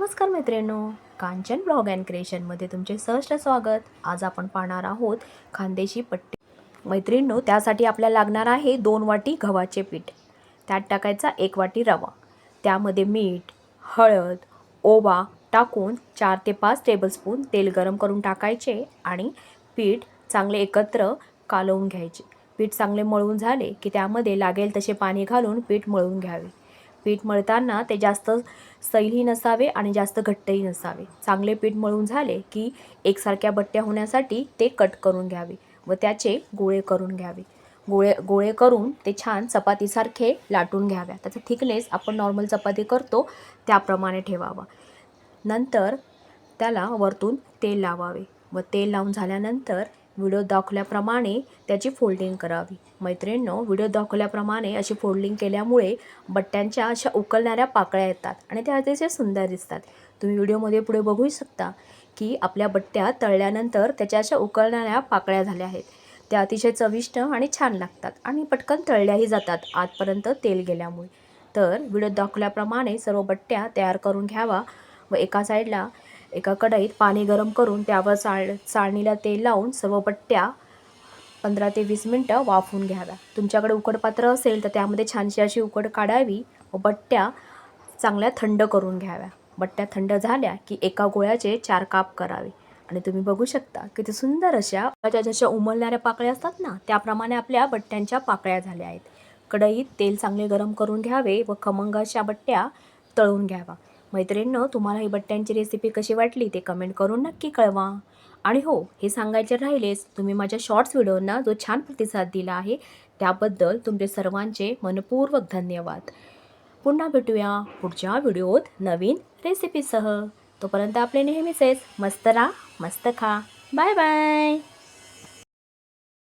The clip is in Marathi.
नमस्कार मैत्रिणींनो कांचन ब्लॉग अँड क्रिएशनमध्ये तुमचे सहर्ष स्वागत. आज आपण पाहणार आहोत खांदेशी पट्टी. मैत्रिणींनो त्यासाठी आपल्याला लागणार आहे दोन वाटी गव्हाचे पीठ. त्यात टाकायचा एक वाटी रवा. त्यामध्ये मीठ हळद ओवा टाकून चार ते पाच टेबलस्पून तेल गरम करून टाकायचे आणि पीठ चांगले एकत्र कालवून घ्यायचे. पीठ चांगले मळून झाले की त्यामध्ये लागेल तसे पाणी घालून पीठ मळून घ्यावे. पीठ मळताना ते जास्त सैलही नसावे आणि जास्त घट्टही नसावे. चांगले पीठ मळून झाले की एकसारख्या बट्ट्या होण्यासाठी ते कट करून घ्यावे व त्याचे गोळे करून घ्यावे. गोळे गोळे करून ते छान चपातीसारखे लाटून घ्याव्या. त्याचा थिकनेस आपण नॉर्मल चपाती करतो त्याप्रमाणे ठेवावा. नंतर त्याला वरतून तेल लावावे व तेल लावून झाल्यानंतर व्हिडिओ दाखवल्याप्रमाणे त्याची फोल्डिंग करावी. मैत्रिणींनो व्हिडिओ दाखवल्याप्रमाणे अशी फोल्डिंग केल्यामुळे बट्ट्यांच्या अशा उकलणाऱ्या पाकळ्या येतात आणि त्या अतिशय सुंदर दिसतात. तुम्ही व्हिडिओमध्ये पुढे बघू शकता की आपल्या बट्ट्या तळल्यानंतर त्याच्या अशा उकळणाऱ्या पाकळ्या झाल्या आहेत. त्या अतिशय चविष्ट आणि छान लागतात आणि पटकन तळल्याही जातात आतपर्यंत तेल गेल्यामुळे. तर व्हिडिओ दाखवल्याप्रमाणे सर्व बट्ट्या तयार करून घ्यावा व एका साईडला एका कढईत पाणी गरम करून त्यावर चाळ चाळणीला तेल लावून सर्व बट्ट्या पंधरा ते वीस मिनटं वाफवून घ्याव्या. तुमच्याकडे उकड पात्र असेल तर त्यामध्ये छानशी अशी उकड काढावी व बट्ट्या चांगल्या थंड करून घ्याव्या. बट्ट्या थंड झाल्या की एका गोळ्याचे चार काप करावे. आणि तुम्ही बघू शकता किती सुंदर अशा ज्या जशा उमलणाऱ्या पाकळ्या असतात ना त्याप्रमाणे आपल्या बट्ट्यांच्या पाकळ्या झाल्या आहेत. कढईत तेल चांगले गरम करून घ्यावे व खमंग अशा बट्ट्या तळून घ्यावा मैत्रिणींनो तुम्हाला ही बट्ट्यांची रेसिपी कशी वाटली ते कमेंट करून नक्की कळवा. आणि हो हे सांगायचे राहिलेच तुम्ही माझ्या शॉर्ट्स व्हिडिओंना जो छान प्रतिसाद दिला आहे त्याबद्दल तुमचे सर्वांचे मनपूर्वक धन्यवाद. पुन्हा भेटूया पुढच्या व्हिडिओत नवीन रेसिपीसह तोपर्यंत आपले नेहमीचेच मस्त राहा मस्त खा. Bye bye